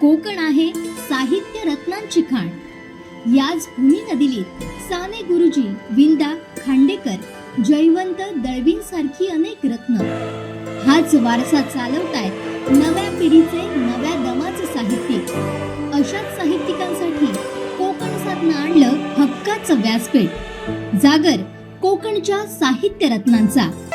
कोकण आहे साहित्य रत्नांची खाण. याच भूमी नदीलीत साने गुरुजी विंदा खांडेकर जयवंत दळवीं सारखी अनेक रत्न. हाच वारसा चालवतायत नव्या पिढीचे नव्या दमाचे साहित्यिक. अशाच साहित्यिकांसाठी कोकण साधनं आणलं हक्काचं व्यासपीठ. जागर कोकणच्या साहित्य रत्नांचा.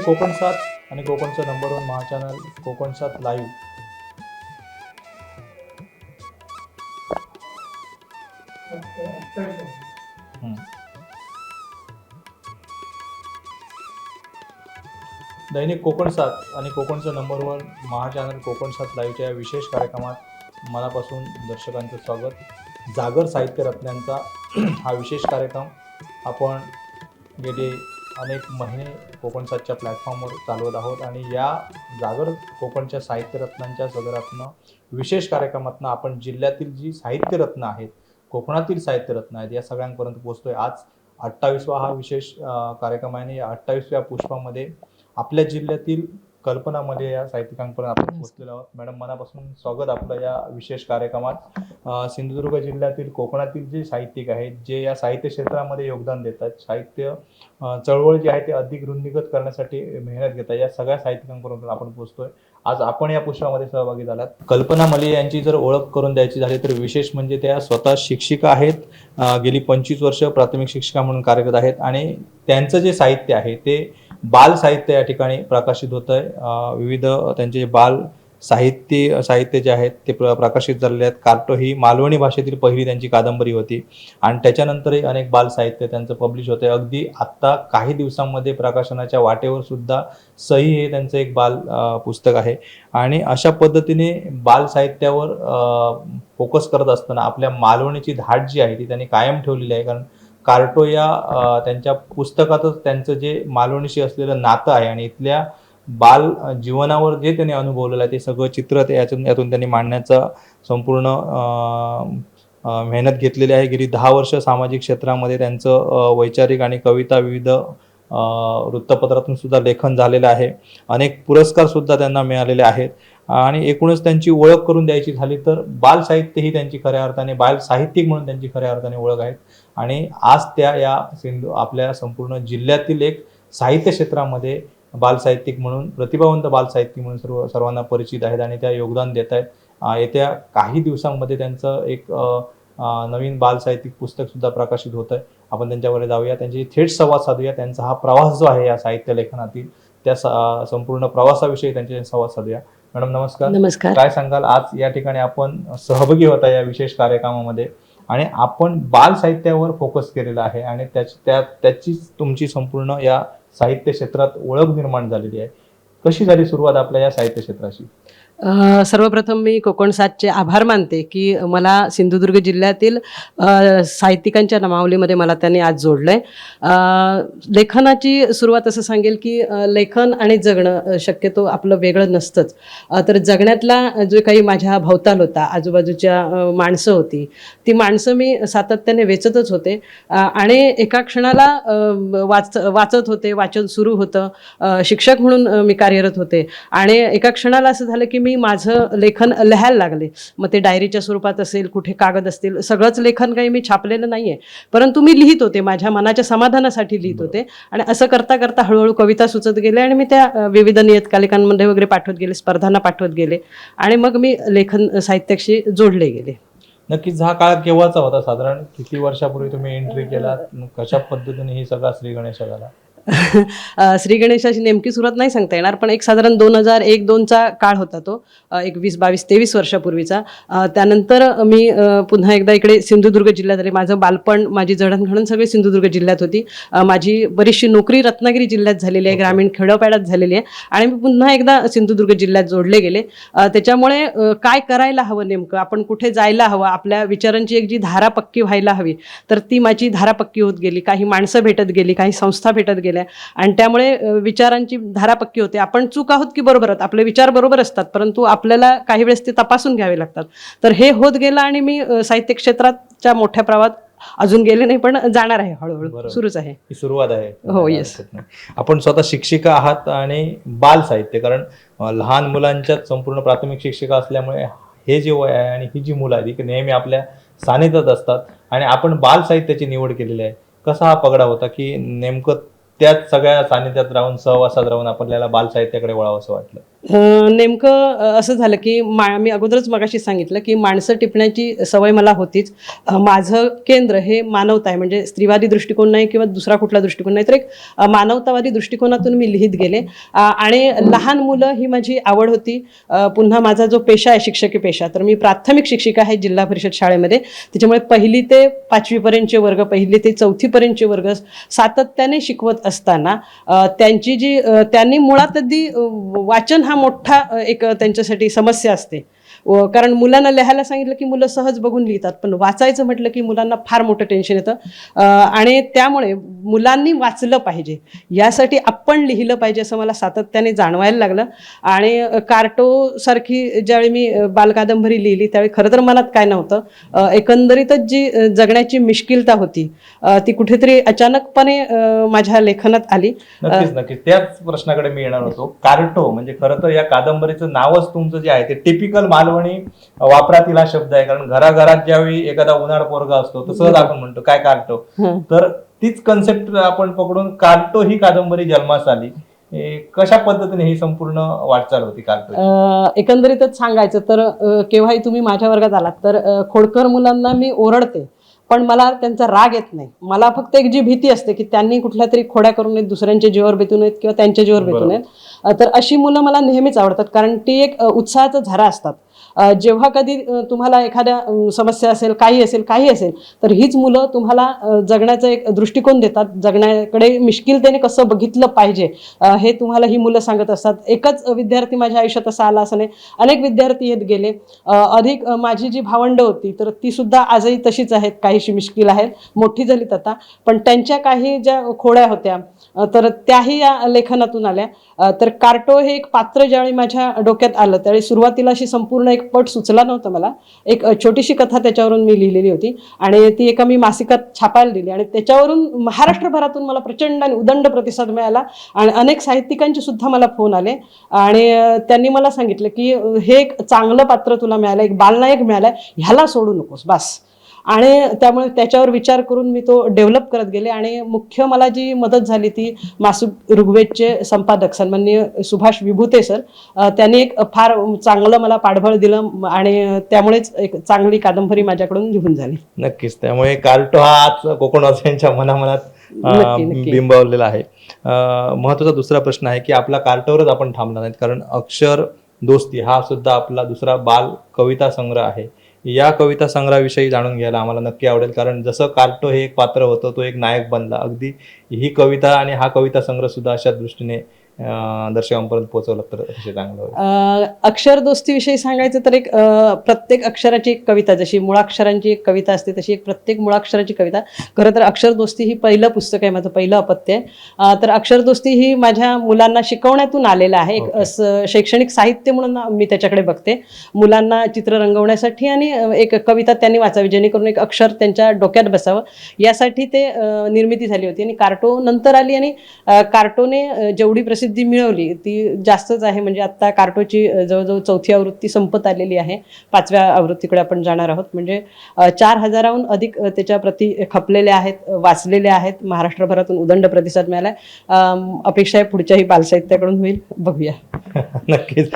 कोकण सात आणि कोकणचं नंबर वन महाचॅनल कोकण सात लाईव्ह दैनिक कोकण सात आणि कोकणचं नंबर वन महाचॅनल कोकण सात लाईव्हच्या या विशेष कार्यक्रमात मनापासून दर्शकांचं स्वागत. जागर साहित्य रत्नांचा हा विशेष कार्यक्रम आपण गेले अनेक महिने कोकण सातच्या प्लॅटफॉर्मवर चालवत आहोत आणि या जागर कोकणच्या साहित्यरत्नांच्या सदरातनं विशेष कार्यक्रमातनं आपण जिल्ह्यातील जी साहित्यरत्न आहेत कोकणातील साहित्यरत्न आहेत या सगळ्यांपर्यंत पोहोचतोय. आज अठ्ठावीसवा हा विशेष कार्यक्रम आहे आणि या अठ्ठावीसव्या पुष्पामध्ये आपल्या जिल्ह्यातील कल्पना मले या साहित्यिकांपर्यंत आपण पोहोचलेलो आहोत. मॅडम मनापासून स्वागत आपलं या विशेष कार्यक्रमात. सिंधुदुर्ग जिल्ह्यातील कोकणातील जे साहित्यिक आहेत जे या साहित्य क्षेत्रामध्ये योगदान देतात साहित्य चळवळ जी आहे ते अधिक रुंदीगत करण्यासाठी मेहनत घेतात या सगळ्या साहित्यिकांपर्यंत आपण पोहोचतोय. आज आपण या पुष्पामध्ये सहभागी झालात. कल्पना मले यांची जर ओळख करून द्यायची झाली तर विशेष म्हणजे त्या स्वतः शिक्षिका आहेत. गेली पंचवीस वर्ष प्राथमिक शिक्षिका म्हणून कार्यरत आहेत आणि त्यांचं जे साहित्य आहे ते बाल साहित्य या ठिकाणी प्रकाशित होत आहे विविध त्यांचे बाल साहित्य साहित्य जे आहेत ते प्र प्रकाशित झालेले आहेत. कार्टो ही मालवणी भाषेतील पहिली त्यांची कादंबरी होती. आणि त्याच्यानंतरही अनेक बाल साहित्य त्यांचं पब्लिश होते अगदी आत्ता काही दिवसांमध्ये प्रकाशनाच्या वाटेवर सुद्धा सही हे त्यांचं एक बाल पुस्तक आहे. आणि अशा पद्धतीने बाल साहित्यावर फोकस करत असताना आपल्या मालवणीची धाट जी आहे ती त्यांनी कायम ठेवलेली आहे. कारण कार्टो या त्यांच्या पुस्तकातच त्यांचं जे मालवणीशी असलेलं नातं आहे आणि इथल्या बाल जीवनावर जे त्यांनी अनुभवलेलं आहे ते सगळं चित्र ते यातून यातून त्यांनी मांडण्याचा संपूर्ण मेहनत घेतलेली आहे. गेली दहा वर्ष सामाजिक क्षेत्रामध्ये त्यांचं वैचारिक आणि कविता विविध वृत्तपत्रातून सुद्धा लेखन झालेलं आहे. अनेक पुरस्कार सुद्धा त्यांना मिळालेले आहेत. आणि एकूणच त्यांची ओळख करून द्यायची झाली तर बाल साहित्य ही त्यांची खऱ्या अर्थाने बाल साहित्यिक म्हणून त्यांची खऱ्या अर्थाने ओळख आहे. आणि आज त्या या सिंधू आपल्या संपूर्ण जिल्ह्यातील एक साहित्य क्षेत्रामध्ये बाल साहित्यिक म्हणून प्रतिभावंत बाल साहित्यिक म्हणून सर्व सर्वांना परिचित आहेत आणि त्या योगदान देत आहेत. येत्या काही दिवसांमध्ये त्यांचं एक नवीन बाल साहित्यिक पुस्तक सुद्धा प्रकाशित होत आहे. आपण त्यांच्याकडे जाऊया त्यांची थेट संवाद साधूया. त्यांचा हा प्रवास जो आहे या साहित्य लेखनातील त्या संपूर्ण प्रवासाविषयी त्यांचे संवाद साधूया. मॅडम नमस्कार. नमस्कार. काय सांगाल? आज या ठिकाणी आपण सहभागी होता या विशेष कार्यक्रमामध्ये. आणि आपण बाल साहित्यावर फोकस केलेला आहे आणि त्याची त्या त्याचीच तुमची संपूर्ण या साहित्य क्षेत्रात ओळख निर्माण झालेली आहे. कशी झाली सुरुवात आपल्या या साहित्य क्षेत्राची? सर्वप्रथम मी कोकण सातचे आभार मानते की मला सिंधुदुर्ग जिल्ह्यातील साहित्यिकांच्या नामावलीमध्ये मला त्यांनी आज जोडलं आहे लेखनाची सुरुवात असं सांगेल की लेखन आणि जगणं शक्यतो आपलं वेगळं नसतंच. तर जगण्यातला जो काही माझ्या भवताल होता आजूबाजूच्या माणसं होती ती माणसं मी सातत्याने वेचतच होते. आणि एका क्षणाला वाच वाचत होते वाचन सुरू होतं. शिक्षक म्हणून मी कार्यरत होते. आणि एका क्षणाला असं झालं की मी माझं लेखन लिहायला लागले. मग ते डायरीच्या स्वरूपात असेल कुठे कागद असतील सगळंच लेखन काही मी छापलेलं नाही आहे परंतु मी लिहित होते माझ्या मनाच्या समाधानासाठी लिहित होते. आणि असं करता करता हळूहळू कविता सुचत गेले आणि मी त्या विविध नियतकालिकांमध्ये वगैरे पाठवत गेले स्पर्धांना पाठवत गेले. आणि मग मी लेखन साहित्याशी जोडले गेले. नक्कीच हा काळ केव्हाचा होता? साधारण किती वर्षापूर्वी तुम्ही एंट्री केला कशा पद्धतीने ही सगळा श्री गणेशा झाला श्री गणेशाची नेमकी सुरुवात नाही सांगता येणार पण एक साधारण दोन हजार एक दोनचा काळ होता तो अ, एक वीस बावीस तेवीस वर्षापूर्वीचा. त्यानंतर मी पुन्हा एकदा इकडे सिंधुदुर्ग जिल्ह्यात आले. माझं बालपण माझी जडणघडण सगळी सिंधुदुर्ग जिल्ह्यात होती. माझी बरीचशी नोकरी रत्नागिरी जिल्ह्यात झालेली आहे. ग्रामीण खेडोपाड्यात झालेली आहे आणि मी पुन्हा एकदा सिंधुदुर्ग जिल्ह्यात जोडले गेले. त्याच्यामुळे काय करायला हवं नेमकं? आपण कुठे जायला हवं? आपल्या विचारांची एक जी धारा पक्की व्हायला हवी तर ती माझी धारा पक्की होत गेली. काही माणसं भेटत गेली काही संस्था भेटत गेल्या. गेल्या आणि त्यामुळे विचारांची धारा पक्की होते. आपण चूक आहोत की बरोबर आहोत? आपले विचार बरोबर असतात परंतु आपल्याला काही वेळेस ते तपासून घ्यावे लागतात. तर हे होत गेलं आणि मी साहित्य क्षेत्राच्या मोठ्या प्रवाहात अजून गेले नाही पण जाणार आहे हळूहळू. सुरूच आहे. सुरुवात आहे. हो, नाही. आपण स्वतः शिक्षिका आहात आणि बाल साहित्य कारण लहान मुलांच्यात संपूर्ण प्राथमिक शिक्षिका असल्यामुळे हे जे वय आहे आणि ही जी मुलं आहेत नेहमी आपल्या सानिध्यात असतात. आणि आपण बाल साहित्याची निवड केलेली आहे. कसा हा पगडा होता की नेमकं त्याच सगळ्या सानिध्यात राहून सहवासात राहून आपल्याला बाल साहित्याकडे वळावं असं वाटलं. नेमकं असं झालं की मा मी अगोदरच मगाशी सांगितलं की माणसं टिपण्याची सवय मला होतीच. माझं केंद्र हे मानवता आहे म्हणजे स्त्रीवादी दृष्टिकोन नाही किंवा दुसरा कुठला दृष्टिकोन नाही तर एक मानवतावादी दृष्टिकोनातून मी लिहित गेले. आणि लहान मुलं ही माझी आवड होती. पुन्हा माझा जो पेशा आहे शिक्षकी पेशा तर मी प्राथमिक शिक्षिका आहे जिल्हा परिषद शाळेमध्ये. त्याच्यामुळे पहिली ते पाचवीपर्यंतचे वर्ग पहिली ते चौथीपर्यंतचे वर्ग सातत्याने शिकवत असताना त्यांची जी त्यांनी मुळात अगदी वाचन हा मोठा एक त्यांच्यासाठी समस्या असते. कारण मुलांना लिहायला सांगितलं की मुलं सहज बघून लिहितात पण वाचायचं म्हटलं की मुलांना फार मोठं टेन्शन येतं. आणि त्यामुळे मुलांनी वाचलं पाहिजे. यासाठी आपण लिहिलं पाहिजे असं मला सातत्याने जाणवायला लागलं. आणि कार्टोसारखी ज्यावेळी मी बालकादंबरी लिहिली त्यावेळी खरं तर मनात काय नव्हतं. एकंदरीतच जी जगण्याची मिश्किलता होती ती कुठेतरी अचानकपणे माझ्या लेखनात आली. नक्कीच नक्कीच. त्याच प्रश्नाकडे मी येणार होतो. कार्टो म्हणजे खरं तर या कादंबरीचं नावच तुमचं जे आहे ते टिपिकल मालवणी वापरातील हा शब्द आहे. कारण घराघरात ज्यावेळी एखादा उन्हाळ पोरगा असतो तर सहज आपण म्हणतो काय हं. तर तीच कन्सेप्ट आपण पकडून कार्टो ही कादंबरी जन्मास आली. कशा पद्धतीने ही संपूर्ण वाटचाल होती अ, एकंदरीतच सांगायचं तर केव्हाही तुम्ही माझ्या वर्गात आलात तर खोडकर मुलांना मी ओरडते पण मला त्यांचा राग येत नाही. मला फक्त एक जी भीती असते की त्यांनी कुठल्या तरी खोड्या करून नयेत दुसऱ्यांच्या जीवावर बेतू नयेत किंवा त्यांच्या जीवावर बेतू. नयेत तर अशी मुलं मला नेहमीच आवडतात कारण ती एक उत्साहाचा झरा असतात. जेव्हा कधी तुम्हाला एखाद्या समस्या असेल काही असेल काही असेल तर हीच मुलं तुम्हाला जगण्याचा एक दृष्टिकोन देतात. जगण्याकडे मिश्किलतेने कसं बघितलं पाहिजे हे तुम्हाला ही मुलं सांगत असतात. एकच विद्यार्थी माझ्या आयुष्यात असा आला असं नाही. अनेक विद्यार्थी येत गेले. अधिक माझी जी भावंड होती तर ती सुद्धा आजही तशीच आहेत. काहीशी मिश्किल आहेत. मोठी झालीत आता. पण त्यांच्या काही ज्या खोड्या होत्या तर त्याही या लेखनातून आल्या. तर कार्टो हे एक पात्र ज्यावेळी माझ्या डोक्यात आलं त्यावेळी सुरुवातीला अशी संपूर्ण एक पट सुचला नव्हता मला. एक छोटीशी कथा त्याच्यावरून मी लिहिलेली होती आणि ती एका मी मासिकात छापायला दिली आणि त्याच्यावरून महाराष्ट्रभरातून मला प्रचंड आणि उदंड प्रतिसाद मिळाला आणि अनेक साहित्यिकांचे सुद्धा मला फोन आले आणि त्यांनी मला सांगितलं की हे एक चांगलं पात्र तुला मिळालं एक बालनायक मिळालाय ह्याला सोडू नकोस बस. आणि त्यामुळे त्याच्यावर विचार करून मी तो डेव्हलप करत गेले. आणि मुख्य मला जी मदत झाली ती मासिक ऋग्वेदचे संपादक सन्माननीय सुभाष विभूते सर त्यांनी एक फार चांगलं मला पाठबळ दिलं आणि त्यामुळेच एक चांगली कादंबरी माझ्याकडून लिहून झाली. नक्कीच. त्यामुळे कार्टो हा आज कोकणवासियांच्या मनामनात. बिंबवलेला आहे. महत्त्वाचा दुसरा प्रश्न आहे की आपला कार्टोवरच आपण थांबणार नाहीत कारण अक्षर दोस्ती हा सुद्धा आपला दुसरा बाल कविता संग्रह आहे. या कविता संग्रहाविषयी जाणून घ्यायला आम्हाला नक्की आवडेल. कारण जसं कार्टो हे एक पात्र होतं तो एक नायक बनला. अगदी ही कविता आणि हा कविता संग्रह सुद्धा अशा दृष्टीने दर्शकांपर्यंत पोहोचवलं तर अतिशय चांगलं अक्षर दोस्तीविषयी सांगायचं तर एक प्रत्येक अक्षराची एक कविता जशी मुळाक्षरांची एक कविता असते तशी एक प्रत्येक मुळाक्षराची कविता. खरं तर अक्षर दोस्ती ही पहिलं पुस्तक आहे माझं पहिलं अपत्य आहे. तर अक्षर दोस्ती ही माझ्या मुलांना शिकवण्यातून आलेलं आहे. एक शैक्षणिक साहित्य म्हणून मी त्याच्याकडे बघते. मुलांना चित्र रंगवण्यासाठी आणि एक कविता त्यांनी वाचावी जेणेकरून एक अक्षर त्यांच्या डोक्यात बसावं. यासाठी ते निर्मिती झाली होती आणि कार्टो नंतर आली आणि कार्टोने जेवढी प्रसिद्धी मिळवली ती जास्तच आहे. म्हणजे आता कार्टोची जवळजवळ चौथी आवृत्ती संपत आलेली आहे. पाचव्या आवृत्तीकडे आपण जाणार आहोत. म्हणजे चार हजाराहून अधिक त्याच्या प्रती खपलेल्या आहेत वाचलेले वाचलेल्या आहेत. महाराष्ट्रभरातून उदंड प्रतिसाद मिळालाय. अपेक्षा आहे पुढच्याही बालसाहित्याकडून होईल. बघूया. नक्कीच.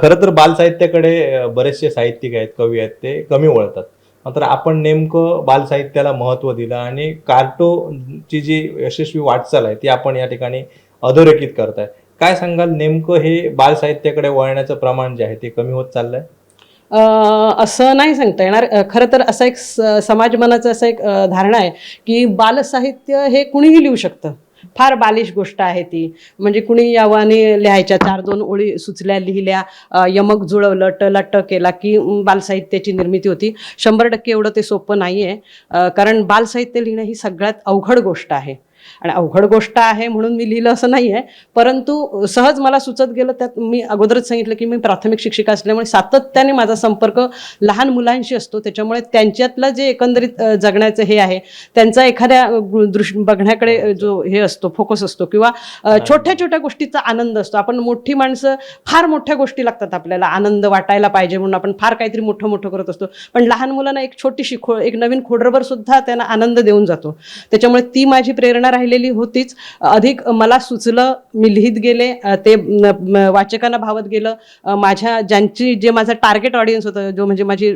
खरं तर बाल साहित्याकडे बरेचसे साहित्यिक आहेत कवी आहेत ते कमी वळतात. मात्र आपण नेमकं बालसाहित्याला महत्त्व दिलं आणि कार्टोची जी यशस्वी वाटचाल आहे ती आपण या ठिकाणी अधोरेखित करताय. काय सांगाल नेमकं हे बाल साहित्याकडे वळण्याचं प्रमाण जे आहे ते कमी होत चाललंय? असं नाही सांगता येणार. खरं तर असा एक स- समाज मनाचं असं एक धारणा आहे की बालसाहित्य हे कुणीही लिहू शकतं. फार बालिश गोष्ट आहे ती. म्हणजे कुणी यावाने लिहायच्या चार दोन ओळी सुचल्या लिहिल्या यमक जुळवलं टलट केला की बालसाहित्याची निर्मिती होती. शंभर टक्के एवढं ते सोपं नाही आहे कारण बालसाहित्य लिहिणं ही सगळ्यात अवघड गोष्ट आहे. आणि अवघड गोष्ट आहे म्हणून मी लिहिलं असं नाही आहे परंतु सहज मला सुचत गेलं त्यात मी अगोदरच सांगितलं की मी प्राथमिक शिक्षिका असल्यामुळे सातत्याने माझा संपर्क लहान मुलांशी असतो. त्याच्यामुळे त्यांच्यातलं जे एकंदरीत जगण्याचं हे आहे त्यांचा एखाद्या बघण्याकडे जो हे असतो फोकस असतो किंवा छोट्या छोट्या गोष्टीचा आनंद असतो. आपण मोठी माणसं फार मोठ्या गोष्टी लागतात आपल्याला. आनंद वाटायला पाहिजे म्हणून आपण फार काहीतरी मोठं मोठं करत असतो. पण लहान मुलांना एक छोटीशी खो एक नवीन खोडरभर सुद्धा त्यांना आनंद देऊन जातो. त्याच्यामुळे ती माझी प्रेरणा राहिलेली होतीच. अधिक मला सुचलं मी लिहित गेले ते वाचकांना भावत गेलं. माझ्या ज्यांची जे माझं टार्गेट ऑडियन्स होतं जो म्हणजे माझी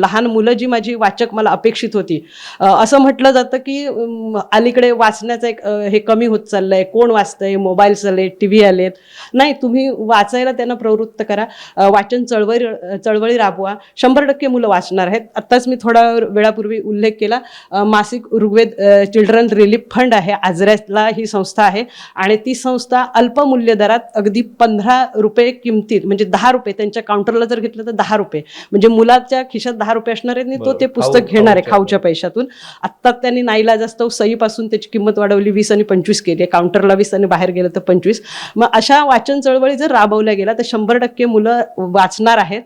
लहान मुलं जी माझी वाचक मला अपेक्षित होती. असं म्हटलं जातं की अलीकडे वाचण्याचं एक हे कमी होत चाललंय. कोण वाचतंय? मोबाईल्स आले टी व्ही आलेत. नाही तुम्ही वाचायला त्यांना प्रवृत्त करा. वाचन चळवळी चळवळी राबवा. शंभर टक्के मुलं वाचणार आहेत. आत्ताच मी थोडा वेळापूर्वी उल्लेख केला. मासिक ऋग्वेद चिल्ड्रन रिलीफ फंड आहे. आजऱ्यातला ही संस्था आहे. आणि ती संस्था अल्पमूल्य दरात अगदी पंधरा रुपये किमतीत म्हणजे दहा रुपये त्यांच्या काउंटरला जर घेतलं तर दहा रुपये. म्हणजे मुलाच्या खिशात दहा रुपये असणार आहेत आणि तो. ते पुस्तक घेणार आहे खाऊच्या पैशातून. आत्ता त्यांनी नाईलाज असतो सहीपासून त्याची किंमत वाढवली वीस आणि पंचवीस केली. काउंटरला वीस आणि बाहेर गेलं तर पंचवीस. मग अशा वाचन चळवळी जर राबवल्या गेल्या तर शंभर टक्के मुलं वाचणार आहेत.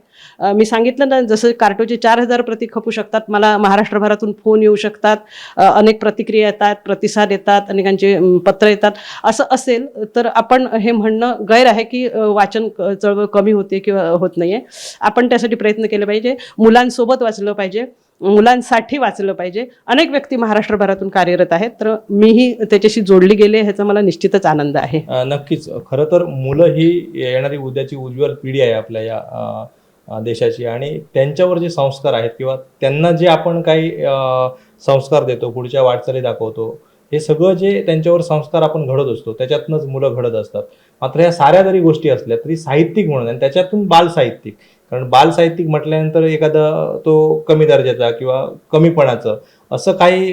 मी सांगितलं ना जसं कार्टोचे चार हजार प्रती खपू शकतात. मला महाराष्ट्रभरातून फोन येऊ शकतात. अनेक प्रतिक्रिया येतात प्रतिसाद येतात. अनेकांचे पत्र येतात. असं असेल तर आपण हे म्हणणं गैर आहे की वाचन चळवळ कमी होते किंवा होत नाहीये. आपण त्यासाठी प्रयत्न केले पाहिजे. मुलांसोबत वाचलं पाहिजे. मुलांसाठी वाचलं पाहिजे. अनेक व्यक्ती महाराष्ट्रभरातून कार्यरत आहेत तर मीही त्याच्याशी जोडली गेले ह्याचा मला निश्चितच आनंद आहे. नक्कीच. खरं तर मुलं ही येणारी उद्याची उज्ज्वल पिढी आहे आपल्या या देशाची. आणि त्यांच्यावर जे संस्कार आहेत किंवा त्यांना जे आपण काही अ, संस्कार देतो पुढच्या वाटचाली दाखवतो हे सगळं जे त्यांच्यावर संस्कार आपण घडत असतो त्याच्यातनंच मुलं घडत असतात. मात्र ह्या साऱ्या जरी गोष्टी असल्या तरी साहित्यिक म्हणून आणि त्याच्यातून बाल साहित्यिक कारण बाल साहित्यिक म्हटल्यानंतर एखादा तो कमी दर्जाचा किंवा कमीपणाचं असं काही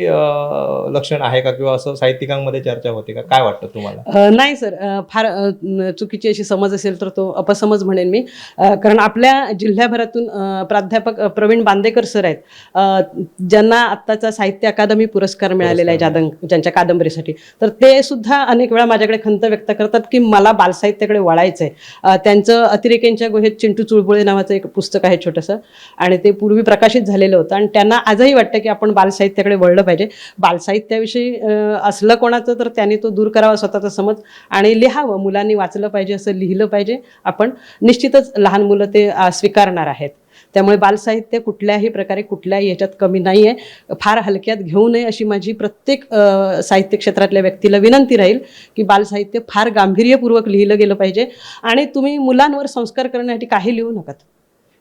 लक्षण आहे का किंवा असं साहित्यिकांमध्ये चर्चा होते का? काय वाटतं तुम्हाला? नाही सर. फार चुकीची अशी समज असेल तर तो अपसमज म्हणेन मी. कारण आपल्या जिल्ह्याभरातून प्राध्यापक प्रवीण बांदेकर सर आहेत. ज्यांना आत्ताचा साहित्य अकादमी पुरस्कार मिळालेला आहे पुरस्कार. जादं ज्यांच्या कादंबरीसाठी. तर ते सुद्धा अनेक वेळा माझ्याकडे खंत व्यक्त करतात की मला बालसाहित्याकडे वळायचं आहे त्यांचं अतिरेक्यांच्या गुहेत चिंटू चुळबुळे नावाचं एक पुस्तक आहे छोटंसं. आणि ते पूर्वी प्रकाशित झालेलं होतं. आणि त्यांना आजही वाटतं की आपण बालसाहित्याकडे वळलं पाहिजे. बालसाहित्याविषयी असलं कोणाचं तर त्याने तो दूर करावा स्वतःचा समज आणि लिहावं. मुलांनी वाचलं पाहिजे असं लिहिलं पाहिजे. आपण निश्चितच लहान मुलं ते स्वीकारणार आहेत. त्यामुळे बालसाहित्य कुठल्याही प्रकारे कुठल्याही याच्यात कमी नाही आहे फार हलक्यात घेऊ नये अशी माझी प्रत्येक साहित्य क्षेत्रातल्या व्यक्तीला विनंती राहील की बालसाहित्य फार गांभीर्यपूर्वक लिहिलं गेलं पाहिजे. आणि तुम्ही मुलांवर संस्कार करण्यासाठी काही लिहू नका.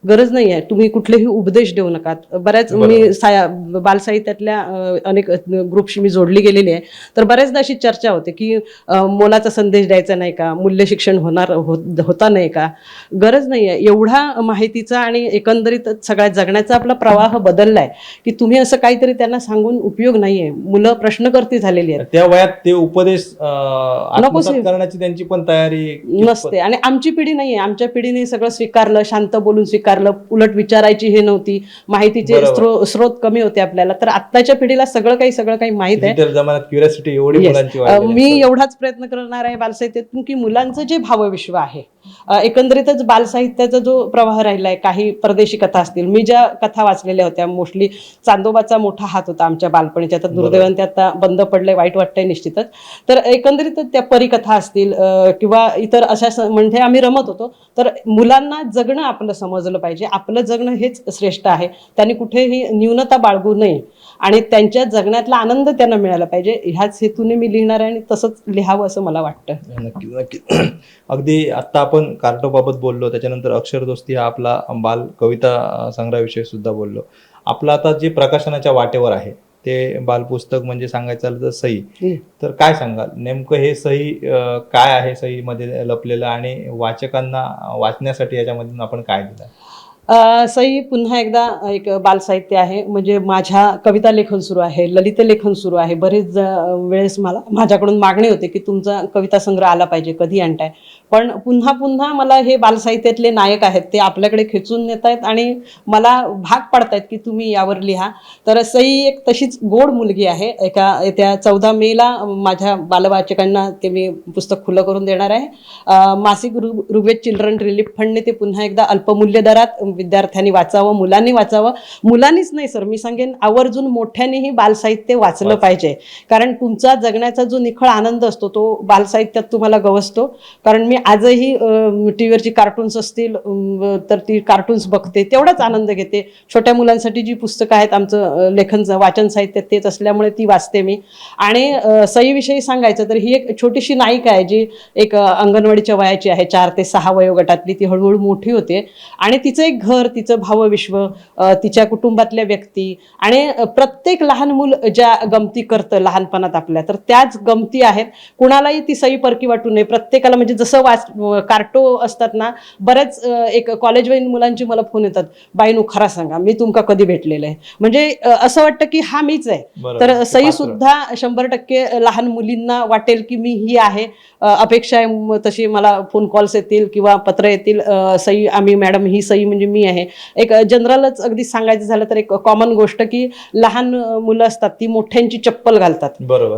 गरज नाही आहे. तुम्ही कुठलेही उपदेश देऊ नका. बऱ्याच. मी बालसाहित्यातल्या अनेक ग्रुपशी मी जोडली गेलेली आहे. तर बऱ्याचदा अशी चर्चा होते की मोलाचा संदेश द्यायचा नाही का? मूल्य शिक्षण होणार होत नाही का? गरज नाही आहे. एवढा माहितीचा आणि एकंदरीत सगळ्या जगण्याचा आपला प्रवाह बदलला आहे की तुम्ही असं काहीतरी त्यांना सांगून उपयोग नाही आहे. मुलं प्रश्नकर्ती झालेली आहेत. त्या वयात ते उपदेश. करण्याची त्यांची पण तयारी नसते. आणि आमची पिढी नाहीये आमच्या पिढीने सगळं स्वीकारलं शांत बोलून स्वीकारलं उलट विचारायची हे नव्हती. माहितीचे स्रोत कमी होते आपल्याला. तर आत्ताच्या पिढीला सगळं काही सगळं काही माहीत आहे. मी आहे. एवढाच प्रयत्न करणार आहे बालसाहित्यातून की मुलांचं जे भावविश्व आहे एकंदरीतच बालसाहित्याचा जो प्रवाह राहिलाय काही परदेशी कथा असतील. मी ज्या कथा वाचलेल्या होत्या मोस्टली चांदोबाचा मोठा हात होता आमच्या बालपणीच्या. आता दुर्दैवाने ते आता बंद पडलंय वाईट वाटतंय निश्चितच. तर एकंदरीत त्या परिकथा असतील किंवा इतर अशा म्हणजे आम्ही रमत होतो. तर मुलांना जगणं आपलं समजलं पाहिजे. आपलं जगणं हेच श्रेष्ठ आहे. त्यांनी कुठेही न्यूनता बाळगू नये. आणि त्यांच्या जगण्यातला आनंद त्यांना मिळाला पाहिजे. ह्याच हेतूने मी लिहिणार आहे आणि तसंच लिहावं असं मला वाटतं. नक्की नक्की. अगदी आत्ता आपण कार्टोबाबत बोललो. त्याच्यानंतर अक्षरदोस्ती हा आपला बाल कविता संग्रहाविषयी सुद्धा बोललो. आपलं आता जे प्रकाशनाच्या वाटेवर आहे ते बालपुस्तक म्हणजे सांगायचं झालं तर सही. तर काय सांगाल? नेमकं हे सही काय आहे सहीमध्ये लपलेलं आणि वाचकांना वाचण्यासाठी याच्यामधून आपण काय दिलं सई पुन्हा एकदा एक बालसाहित्य आहे. म्हणजे माझ्या कविता लेखन सुरू आहे ललित लेखन सुरू आहे. बरेच वेळेस मला माझ्याकडून मागणी होते की तुमचा कविता संग्रह आला पाहिजे कधी आणताय. पण पुन्हा पुन्हा मला हे बालसाहित्यातले नायक आहेत ते आपल्याकडे खेचून नेत आहेत आणि मला भाग पाडतायत की तुम्ही यावर लिहा. तर सई एक तशीच गोड मुलगी आहे. एका येत्या चौदा मेला माझ्या बालवाचकांना ते मी पुस्तक खुलं करून देणार आहे. मासिक रु रुबेज चिल्ड्रन रिलीफ फंडने ते पुन्हा एकदा अल्पमूल्य दरात विद्यार्थ्यांनी वाचावं मुलांनी वाचावं. मुलांनीच नाही सर मी सांगेन आवर्जून मोठ्यानेही बालसाहित्य वाचलं वाच. पाहिजे. कारण तुमचा जगण्याचा जो निखळ आनंद असतो तो बालसाहित्यात तुम्हाला गवसतो. कारण मी आजही टी व्हीवरची कार्टून्स असतील तर ती कार्टून्स बघते तेवढाच आनंद घेते. छोट्या मुलांसाठी जी पुस्तकं आहेत आमचं लेखन वाचन साहित्य तेच असल्यामुळे ती वाचते मी. आणि सईविषयी सांगायचं तर ही एक छोटीशी नायिका आहे जी एक अंगणवाडीच्या वयाची आहे चार ते सहा वयोगटातली ती हळूहळू मोठी होते. आणि तिचं एक घर तिचं भावविश्व तिच्या कुटुंबातल्या व्यक्ती आणि प्रत्येक लहान मूल ज्या गमती करतं लहानपणात आपल्या तर त्याच गमती आहेत. कुणालाही ती सई परकी वाटू नये. प्रत्येकाला म्हणजे जसं वाच कार्टो असतात ना बऱ्याच अ, एक कॉलेजवरील मुलांची मला फोन येतात बाईनू खरा सांगा मी तुमका कधी भेटलेलं आहे? म्हणजे असं वाटतं की हा मीच आहे. तर सई. सुद्धा शंभर टक्के लहान मुलींना वाटेल की मी ही आहे. अपेक्षा आहे तशी मला फोन कॉल्स येतील किंवा पत्र येतील सई आम्ही मॅडम ही सई म्हणजे मी आहे. एक जनरलच अगदी सांगायचं झालं तर एक कॉमन गोष्ट की लहान मुलं असतात ती मोठ्यांची चप्पल घालतात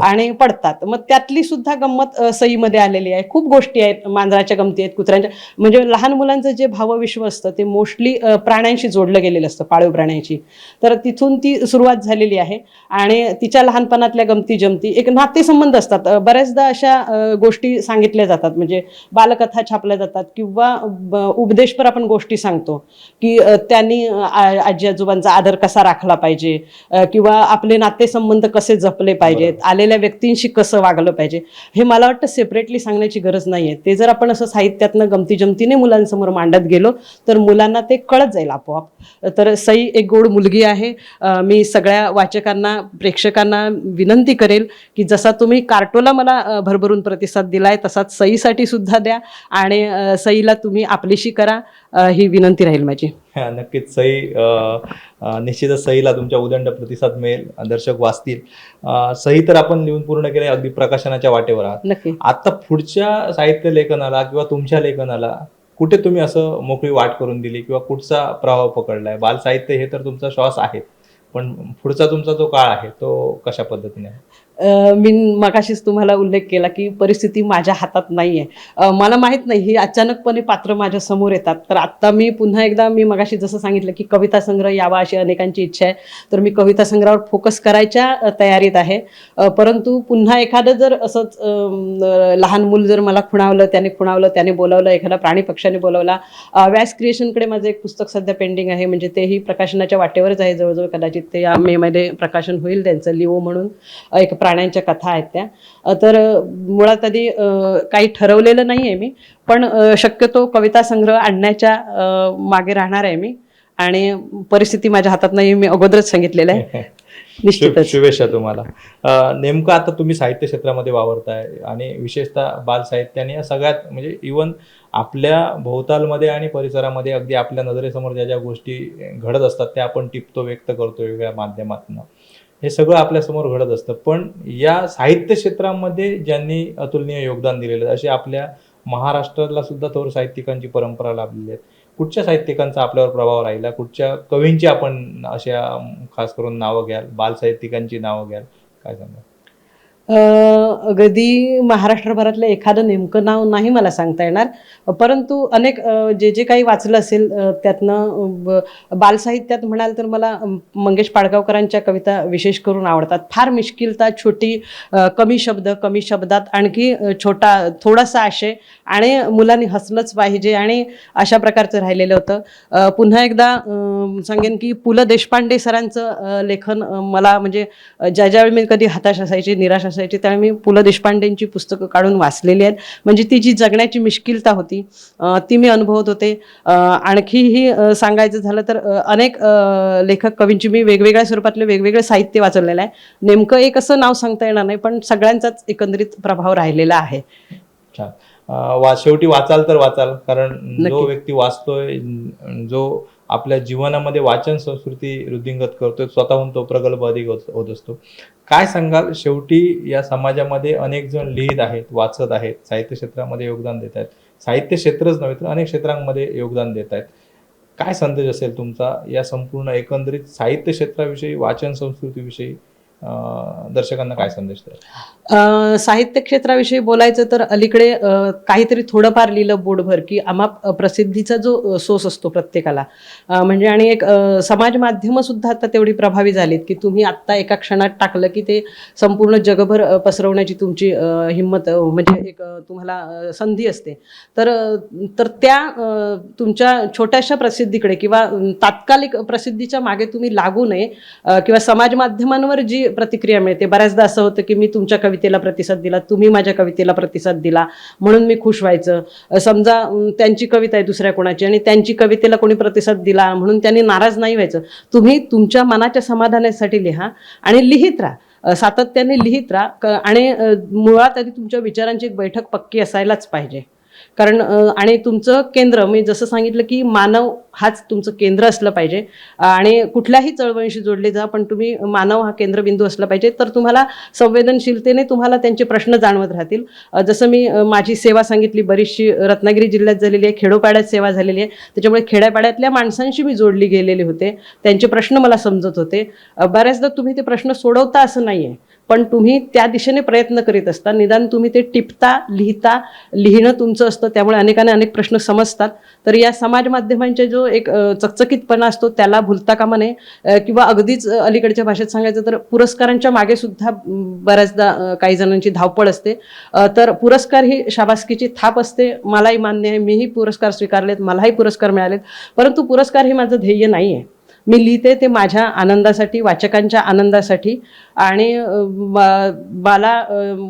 आणि पडतात. मग त्यातली सुद्धा गंमत सईमध्ये आलेली आहे. खूप गोष्टी आहेत मांजराच्या गमती आहेत कुत्र्यांच्या. म्हणजे लहान मुलांचं जे भावविश्व असतं ते मोस्टली प्राण्यांशी जोडलं गेलेलं असतं पाळीव प्राण्यांशी. तर तिथून ती सुरुवात झालेली आहे आणि तिच्या लहानपणातल्या गमती जमती एक नातेसंबंध असतात. बऱ्याचदा अशा गोष्टी सांगितल्या जातात. म्हणजे बालकथा छापल्या जातात किंवा उपदेशपर आपण गोष्टी सांगतो. की त्यांनी आजी आजोबांचा आदर कसा राखला पाहिजे किंवा आपले नातेसंबंध कसे जपले पाहिजेत आलेल्या व्यक्तींशी कसं वागलं पाहिजे हे मला वाटतं सेपरेटली सांगण्याची गरज नाही आहे ते जर आपण असं साहित्यातनं गमती जमतीने मुलांसमोर मांडत गेलो तर मुलांना ते कळत जाईल आपोआप. तर सई एक गोड मुलगी आहे. मी सगळ्या वाचकांना प्रेक्षकांना विनंती करेल की जसा तुम्ही कार्टोला मला भरभरून प्रतिसाद दिलाय तसाच सईसाठी सुद्धा द्या आणि सईला तुम्ही आपलीशी करा ही विनंती राहील माझी. हा, नक्कीच. सई निश्चितच सईला तुमच्या उदंड प्रतिसाद मिळेल दर्शक वाचतील. सई तर आपण लिहून पूर्ण केले अगदी प्रकाशनाच्या वाटेवर आहात. आता पुढच्या साहित्य लेखनाला किंवा तुमच्या लेखनाला कुठे तुम्ही असं मोकळी वाट करून दिली किंवा कुठचा प्रभाव पकडलाय? बाल साहित्य हे तर तुमचा श्वास आहे पण पुढचा तुमचा जो काळ आहे तो कशा पद्धतीने आहे? मी मगाशीच तुम्हाला उल्लेख केला की परिस्थिती माझ्या हातात नाही आहे मला माहीत नाही ही अचानकपणे पात्र माझ्यासमोर येतात. तर आत्ता मी पुन्हा एकदा मी मगाशी जसं सांगितलं की कविता संग्रह यावा अशी अनेकांची इच्छा आहे. तर मी कविता संग्रहावर फोकस करायच्या तयारीत आहे. परंतु पुन्हा एखादं जर असंच लहान मूल जर मला खुणावलं त्याने खुणावलं त्याने बोलावलं एखादा प्राणी पक्षाने बोलावला व्यास क्रिएशनकडे माझं एक पुस्तक सध्या पेंडिंग आहे. म्हणजे तेही प्रकाशनाच्या वाटेवरच आहे जवळजवळ कदाचित ते या मेमध्ये प्रकाशन होईल त्यांचं लिओ म्हणून. एक प्राण्यांच्या कथा आहेत त्या. तर मुळात आधी काही ठरवलेलं नाही आहे मी पण शक्यतो कविता संग्रह आणण्याच्या मागे राहणार आहे मी. आणि परिस्थिती माझ्या हातात नाही मी अगोदरच सांगितलेलं आहे. निश्चितच. शुभेच्छा तुम्हाला. नेमकं आता तुम्ही साहित्य क्षेत्रामध्ये वावरताय आणि विशेषतः बाल साहित्याने सगळ्यात म्हणजे इवन आपल्या भोवतालमध्ये आणि परिसरामध्ये अगदी आपल्या नजरेसमोर ज्या ज्या गोष्टी घडत असतात त्या आपण टिपतो व्यक्त करतो वेगवेगळ्या माध्यमातून. हे सगळं आपल्यासमोर घडत असतं. पण या साहित्य क्षेत्रामध्ये ज्यांनी अतुलनीय योगदान दिलेलं आहे, असे आपल्या महाराष्ट्राला सुद्धा थोर साहित्यिकांची परंपरा लाभलेली आहे. कुठच्या साहित्यिकांचा आपल्यावर प्रभाव राहिला? कुठच्या कवींची आपण अशा खास करून नावं घ्याल? बाल साहित्यिकांची नावं घ्याल? काय सांगा अगदी महाराष्ट्रभरातलं एखादं नेमकं नाव नाही मला सांगता येणार. परंतु अनेक जे जे काही वाचलं असेल त्यातनं ब- बालसाहित्यात म्हणाल तर मला मंगेश पाडगावकरांच्या कविता विशेष करून आवडतात. फार मिश्किलता छोटी कमी शब्द कमी शब्दात आणखी छोटा थोडासा आशय आणि मुलांनी हसलंच पाहिजे आणि अशा प्रकारचं राहिलेलं होतं. पुन्हा एकदा सांगेन की पु ल देशपांडे सरांचं लेखन मला म्हणजे ज्या ज्यावेळी मी कधी हताश असायची निराश असायची. त्यावेळी मी पु ल देशपांडेंची पुस्तकं काढून वाचलेली आहेत. म्हणजे ती जी जगण्याची मिश्किलता होती ती मी अनुभवत होते. आणखीही सांगायचं झालं तर अनेक लेखक कवींची मी वेगवेगळ्या स्वरूपातले वेगवेगळे साहित्य वाचवलेलं आहे. नेमकं एक असं नाव सांगता येणार नाही पण सगळ्यांचाच एकंदरीत प्रभाव राहिलेला आहे. वा शेवटी वाचाल तर वाचाल कारण जो. व्यक्ती वाचतोय जो आपल्या जीवनामध्ये वाचन संस्कृती वृद्धिंगत करतोय स्वतःहून तो प्रगल्भ अधिक होत असतो. काय सांगाल? शेवटी या समाजामध्ये अनेक जण लिहित आहेत वाचत आहेत साहित्य क्षेत्रामध्ये योगदान देत आहेत. साहित्य क्षेत्रच नव्हे तर अनेक क्षेत्रांमध्ये योगदान देत आहेत. काय संदेश असेल तुमचा? या संपूर्ण एकंदरीत साहित्य क्षेत्राविषयी वाचन संस्कृतीविषयी? दर्शकांना काय संदेश साहित्य क्षेत्राविषयी बोलायचं तर अलीकडे काहीतरी थोडंफार लिहिलं बोटभर की आम्हा प्रसिद्धीचा जो सोर्स सोस असतो प्रत्येकाला. म्हणजे आणि एक समाज माध्यमं सुद्धा आता तेवढी प्रभावी झालीत की तुम्ही आत्ता एका क्षणात टाकलं की ते संपूर्ण जगभर पसरवण्याची तुमची हिंमत म्हणजे एक तुम्हाला संधी असते. तर तर त्या तुमच्या छोट्याशा प्रसिद्धीकडे किंवा तात्कालिक प्रसिद्धीच्या मागे तुम्ही लागू नये किंवा समाज माध्यमांवर जी प्रतिक्रिया मिळते. बऱ्याचदा असं होतं की मी तुमच्या कवितेला प्रतिसाद दिला तुम्ही माझ्या कवितेला प्रतिसाद दिला म्हणून मी खुश व्हायचं. समजा त्यांची कविता आहे दुसऱ्या कोणाची आणि त्यांची कवितेला कोणी प्रतिसाद दिला म्हणून त्यांनी नाराज नाही व्हायचं. तुम्ही तुमच्या मनाच्या समाधानासाठी लिहा आणि लिहित राहा. सातत्याने लिहित राहा. क- आणि मुळात आधी तुमच्या विचारांची एक बैठक पक्की असायलाच पाहिजे. कारण आणि तुमचं केंद्र मी जसं सांगितलं की मानव हाच तुमचं केंद्र असलं पाहिजे. आणि कुठल्याही चळवळीशी जोडले जा पण तुम्ही मानव हा केंद्रबिंदू असला पाहिजे तर तुम्हाला संवेदनशीलतेने तुम्हाला त्यांचे प्रश्न जाणवत राहतील. जसं मी माझी सेवा सांगितली बरीचशी रत्नागिरी जिल्ह्यात झालेली आहे खेडोपाड्यात सेवा झालेली आहे. त्याच्यामुळे खेड्यापाड्यातल्या माणसांशी मी जोडली गेलेले होते. त्यांचे प्रश्न मला समजत होते. बऱ्याचदा तुम्ही ते प्रश्न सोडवता असं नाही आहे पण तुम्ही त्या दिशेने प्रयत्न करीत असता. निदान तुम्ही ते टिपता लिहिता लिहिणं तुमचं असतं त्यामुळे अनेकांना अनेक प्रश्न समजतात. तर या समाज माध्यमांचे जो एक चकचकीतपणा असतो त्याला भुलता कामा नये. किंवा अगदीच अलीकडच्या भाषेत सांगायचं तर पुरस्कारांच्या मागे सुद्धा बऱ्याचदा काही जणांची धावपळ असते. तर पुरस्कार ही शाबासकीची थाप असते. मलाही मान्य आहे मीही पुरस्कार स्वीकारलेत मलाही पुरस्कार मिळालेत. परंतु पुरस्कार हे माझं ध्येय नाही आहे मी लिहिते ते माझ्या आनंदासाठी वाचकांच्या आनंदासाठी. आणि मला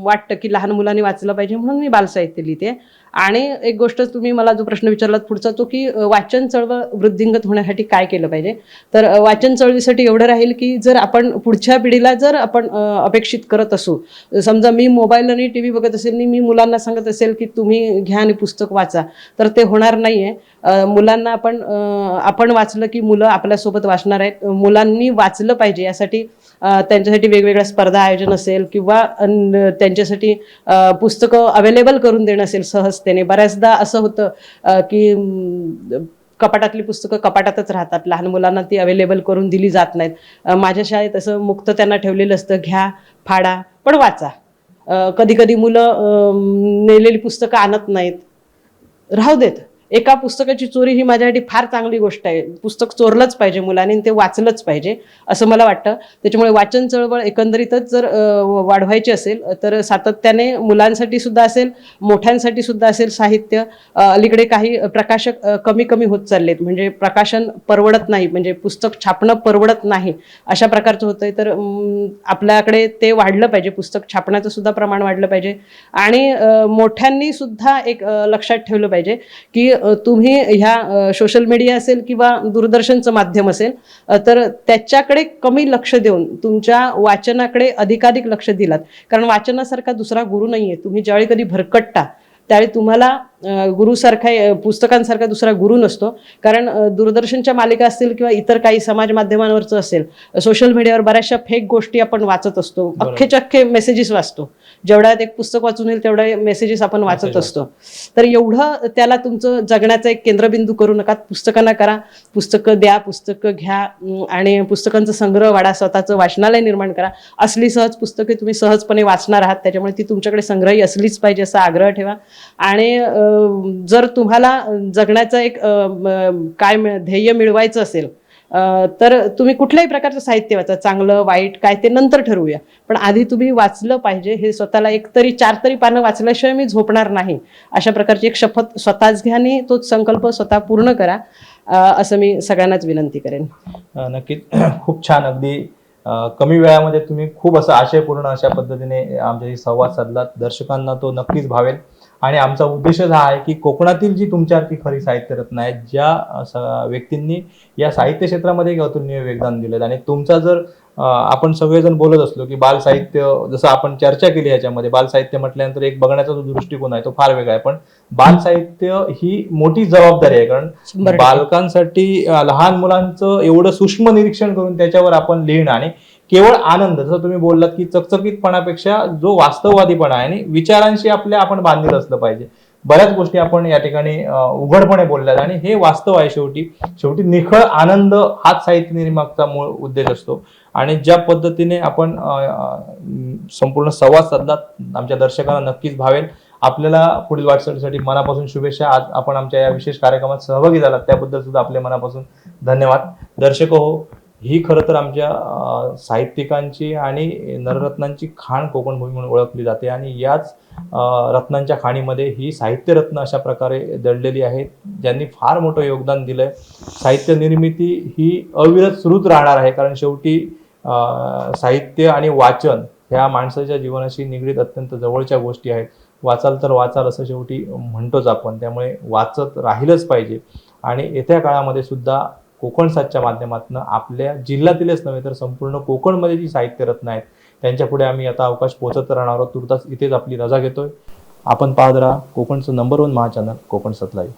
वाटतं की लहान मुलांनी वाचलं पाहिजे म्हणून मी बालसाहित्य लिहिते. आणि एक गोष्ट तुम्ही मला जो प्रश्न विचारलात पुढचा तो की वाचन चळवळ वृद्धिंगत होण्यासाठी काय केलं पाहिजे? तर वाचन चळवळीसाठी एवढं राहील की जर आपण पुढच्या पिढीला जर आपण अपेक्षित करत असू समजा मी मोबाईल आणि टी व्ही बघत असेल आणि मी मुलांना सांगत असेल की तुम्ही घ्या आणि पुस्तक वाचा तर ते होणार नाही आहे मुलांना आपण आपण वाचलं की मुलं आपल्यासोबत वाचणार आहेत. मुलांनी वाचलं पाहिजे यासाठी त्यांच्यासाठी वेगवेगळ्या स्पर्धा आयोजन असेल किंवा त्यांच्यासाठी पुस्तकं अवेलेबल करून देणं असेल सहज सहजतेने बऱ्याचदा असं होतं की कपाटातली पुस्तकं कपाटातच राहतात. लहान मुलांना ती अवेलेबल करून दिली जात नाहीत. माझ्या शाळेत असं मुक्त त्यांना ठेवलेलं असतं घ्या फाडा पण वाचा. कधी कधी मुलं नेलेली पुस्तकं आणत नाहीत. राहू देत. एका पुस्तकाची चोरी ही माझ्यासाठी फार चांगली गोष्ट आहे. पुस्तक चोरलंच पाहिजे मुलांनी ते वाचलंच पाहिजे असं मला वाटतं. त्याच्यामुळे वाचन चळवळ एकंदरीतच जर वाढवायची असेल तर सातत्याने मुलांसाठी सुद्धा असेल मोठ्यांसाठी सुद्धा असेल साहित्य अलीकडे काही प्रकाशक कमी कमी होत चाललेत. म्हणजे प्रकाशन परवडत नाही म्हणजे पुस्तक छापणं परवडत नाही अशा प्रकारचं होतंय. तर आपल्याकडे ते वाढलं पाहिजे पुस्तक छापण्याचं सुद्धा प्रमाण वाढलं पाहिजे. आणि मोठ्यांनी सुद्धा एक लक्षात ठेवलं पाहिजे की तुम्ही ह्या सोशल मीडिया असेल किंवा दूरदर्शनचं माध्यम असेल तर त्याच्याकडे कमी लक्ष देऊन तुमच्या वाचनाकडे अधिकाधिक लक्ष दिलात. कारण वाचनासारखा दुसरा गुरु नाही आहे तुम्ही ज्यावेळी कधी भरकटता त्यावेळी तुम्हाला गुरुसारखा पुस्तकांसारखा दुसरा गुरु नसतो. कारण दूरदर्शनच्या मालिका असतील किंवा इतर काही समाज माध्यमांवरचं असेल सोशल मीडियावर बऱ्याचशा फेक गोष्टी आपण वाचत असतो. अख्खे चक्के मेसेजेस वाचतो. जेवढ्यात एक पुस्तक वाचून येईल तेवढ्या मेसेजेस आपण वाचत असतो. तर एवढं त्याला तुमचं जगण्याचा एक केंद्रबिंदू करू नका. पुस्तकांना करा. पुस्तकं द्या पुस्तकं घ्या आणि पुस्तकांचा संग्रह वाढा स्वतःचं वाचनालय निर्माण करा. असली सहज पुस्तके तुम्ही सहजपणे वाचणार आहात. त्याच्यामुळे ती तुमच्याकडे संग्रही असलीच पाहिजे असा आग्रह ठेवा. आणि जर तुम्हाला जगण्याचं एक काय मिळ- ध्येय मिळवायचं असेल तर तुम्ही कुठल्याही प्रकारचं साहित्य वाचा चांगलं वाईट काय ते नंतर ठरवूया. पण आधी तुम्ही वाचलं पाहिजे हे स्वतःला एक तरी चार तरी पानं वाचल्याशिवाय मी झोपणार नाही. अशा प्रकारची एक शपथ स्वतःच घ्या आणि तोच संकल्प स्वतः पूर्ण करा असं मी सगळ्यांनाच विनंती करेन. नक्कीच. खूप छान. अगदी कमी वेळामध्ये तुम्ही खूप असं आशयपूर्ण अशा पद्धतीने आमच्याशी संवाद साधलात. दर्शकांना तो नक्कीच भावेल. आणि आमचा उद्देशच हा आहे की कोकणातील जी तुमच्यासारखी खरी साहित्यरत्न आहेत ज्या व्यक्तींनी या साहित्य क्षेत्रामध्ये एक अतुलनीय योगदान दिलं आणि तुमचा जर आपण सगळेजण बोलत असलो की बाल साहित्य जसं आपण चर्चा केली ह्याच्यामध्ये बाल साहित्य म्हटल्यानंतर एक बघण्याचा जो दृष्टिकोन आहे तो फार वेगळा आहे पण बाल साहित्य ही मोठी जबाबदारी आहे कारण. बालकांसाठी लहान मुलांचं एवढं सूक्ष्म निरीक्षण करून त्याच्यावर आपण लिहिणं आणि केवळ आनंद जसं तुम्ही बोललात की चकचकीतपणापेक्षा जो वास्तववादीपणा आहे आणि विचारांशी आपल्या आपण बांधील असलं पाहिजे. बऱ्याच गोष्टी आपण या ठिकाणी उघडपणे बोलल्यात आणि हे वास्तव आहे शेवटी. शेवटी निखळ आनंद हाच साहित्य निर्मागचा मूळ उद्देश असतो. आणि ज्या पद्धतीने आपण संपूर्ण संवाद साधला आमच्या दर्शकांना नक्कीच भावेल. आपल्याला पुढील वाटचालीसाठी मनापासून शुभेच्छा. आज आपण आमच्या या विशेष कार्यक्रमात सहभागी झालात त्याबद्दल सुद्धा आपले मनापासून धन्यवाद. दर्शक हो ही खरं तर आमच्या साहित्यिकांची आणि नररत्नांची खाण कोकण भूमी म्हणून ओळखली जाते. आणि याच रत्नांच्या खाणीमध्ये ही साहित्यरत्न अशा प्रकारे दडलेली आहेत ज्यांनी फार मोठं योगदान दिलंय. साहित्य निर्मिती ही अविरत सुरूच राहणार आहे कारण शेवटी साहित्य आणि वाचन ह्या माणसाच्या जीवनाशी निगडीत अत्यंत जवळच्या गोष्टी आहेत. वाचाल तर वाचाल असं शेवटी म्हणतोच आपण त्यामुळे वाचत राहिलंच पाहिजे. आणि येत्या काळामध्ये सुद्धा कोकण सातच्या माध्यमातून आपल्या जिल्ह्यातीलच नव्हे तर संपूर्ण कोकणमध्ये जी साहित्य रत्न आहेत त्यांच्या पुढे आम्ही आता अवकाश पोहोचत राहणार आहोत. तुर्तास इथेच आपली रजा घेतोय. आपण पाहत राहा कोकणचं नंबर वन महाचॅनल कोकण सतलाई